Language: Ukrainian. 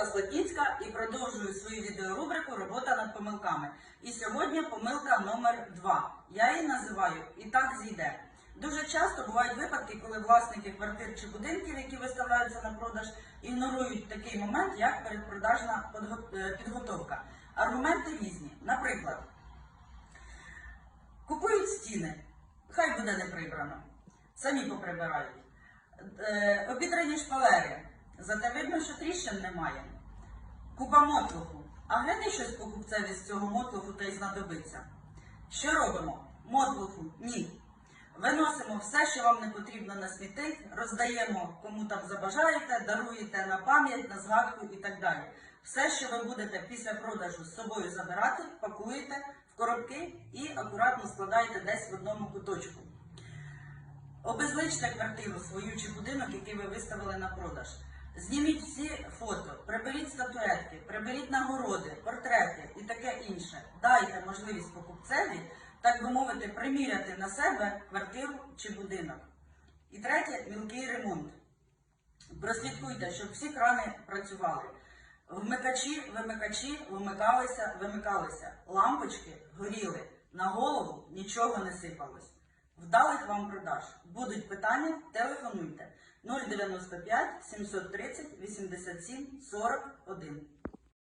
Оксана Слотніцька і продовжую свою відеорубрику Робота над помилками. І сьогодні помилка номер 2 Я її називаю І так зійде. Дуже часто бувають випадки, коли власники квартир чи будинків, які виставляються на продаж, ігнорують такий момент, як передпродажна е, підготовка. Аргументи різні. Наприклад, купують стіни, хай буде не прибрано, самі поприбирають. Е, обідрані шпалери, видно, немає. Купа мотлуху. А гляди щось покупцеві з цього мотлуху та й знадобиться. Що робимо? Мотлуху ні. Виносимо все, що вам не потрібно на смітник, роздаємо кому там забажаєте, даруєте на пам'ять, на згадку і так далі. Все, що ви будете після продажу з собою забирати, пакуєте в коробки і акуратно складаєте десь в одному куточку. Обезличте квартиру свою чи будинок, який ви виставили на продаж. Зніміть всі фото, приберіть статуетки, приберіть нагороди, портрети і таке інше. Дайте можливість покупцеві, так би мовити, приміряти на себе квартиру чи будинок. І третє мілкий ремонт. Прослідкуйте, щоб всі крани працювали. Вмикачі, вимикачі вмикалися, вимикалися. Лампочки горіли. На голову нічого не сипалось. Вдалих вам продаж. Будуть питання, телефонуйте 095 730 87 41.